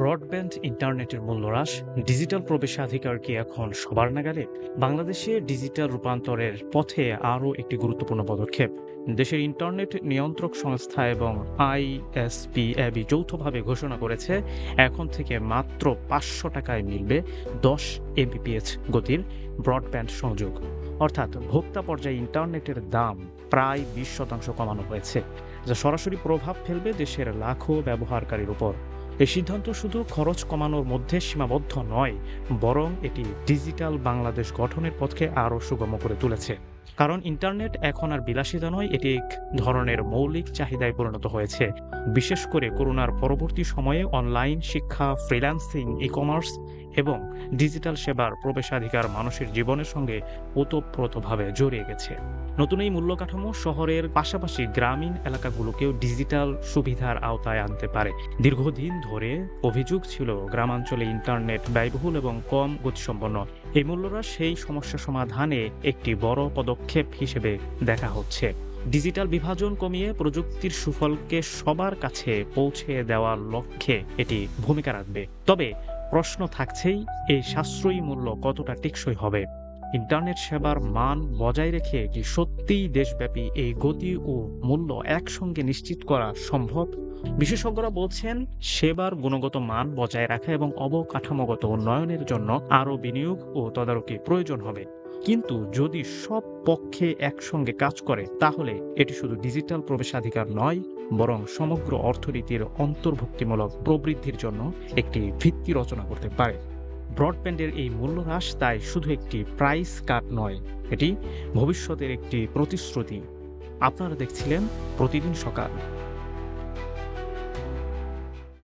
Broadband ইন্টারনেটের মূল্য হ্রাস ডিজিটাল প্রবেশাধিকার কি এখন সবার নাগালে? বাংলাদেশে ডিজিটাল রূপান্তরের পথে আরও একটি গুরুত্বপূর্ণ পদক্ষেপ। দেশের ইন্টারনেট নিয়ন্ত্রক সংস্থা এবং আইএসপি অ্যাবি যৌথভাবে ঘোষণা করেছে, এখন থেকে মাত্র পাঁচশো টাকায় মিলবে দশ এমবিপিএস গতির ব্রডব্যান্ড সংযোগ। অর্থাৎ ভোক্তা পর্যায়ে ইন্টারনেটের দাম প্রায় বিশ শতাংশ কমানো হয়েছে, যা সরাসরি প্রভাব ফেলবে দেশের লাখো ব্যবহারকারীর উপর। এই সিদ্ধান্ত শুধু খরচ কমানোর মধ্যে সীমাবদ্ধ নয়, বরং এটি ডিজিটাল বাংলাদেশ গঠনের পথকে আরও সুগম করে তুলেছে। কারণ ইন্টারনেট এখন আর বিলাসিতা নয়, এটি এক ধরনের মৌলিক চাহিদায় পরিণত হয়েছে। বিশেষ করে করোনার পরবর্তী সময়ে অনলাইন শিক্ষা ফ্রিল্যান্সিং ই কমার্স এবং ডিজিটাল সেবার প্রবেশাধিকার মানুষের জীবনের সঙ্গে ওতপ্রোতভাবে জড়িয়ে গেছে। নতুন এই মূল্য কাঠামো শহরের পাশাপাশি গ্রামীণ এলাকাগুলোকেও ডিজিটাল সুবিধার আওতায় আনতে পারে। দীর্ঘদিন ধরে অভিযোগ ছিল, গ্রামাঞ্চলে ইন্টারনেট ব্যয়বহুল এবং কম গতিসম্পন্ন। এই মূল্যরা সেই সমস্যা সমাধানে একটি বড় পদক্ষেপ হিসেবে দেখা হচ্ছে। ডিজিটাল বিভাজন কমিয়ে প্রযুক্তির সুফলকে সবার কাছে পৌঁছে দেওয়ার লক্ষ্যে এটি ভূমিকা রাখবে। তবে প্রশ্ন থাকছেই, এই সাশ্রয়ী মূল্য কতটা টেকসই হবে? ইন্টারনেট সেবার মান বজায় রেখে কি সত্যিই দেশব্যাপী এই গতি ও মূল্য একসঙ্গে নিশ্চিত করা সম্ভব? বিশেষজ্ঞরা বলছেন, সেবার গুণগত মান বজায় রাখা এবং অবকাঠামোগত উন্নয়নের জন্য আরও বিনিয়োগ ও তদারকি প্রয়োজন হবে। কিন্তু যদি সব পক্ষে একসঙ্গে কাজ করে, তাহলে এটি শুধু ডিজিটাল প্রবেশাধিকার নয়, বরং সমগ্র অর্থনীতির অন্তর্ভুক্তিমূলক প্রবৃদ্ধির জন্য একটি ভিত্তি রচনা করতে পারে। ব্রডব্যান্ডের এই মূল্য হ্রাস তাই শুধু একটি প্রাইস কাট নয়, এটি ভবিষ্যতের একটি প্রতিশ্রুতি। আপনারা দেখছিলেন প্রতিদিন সকাল।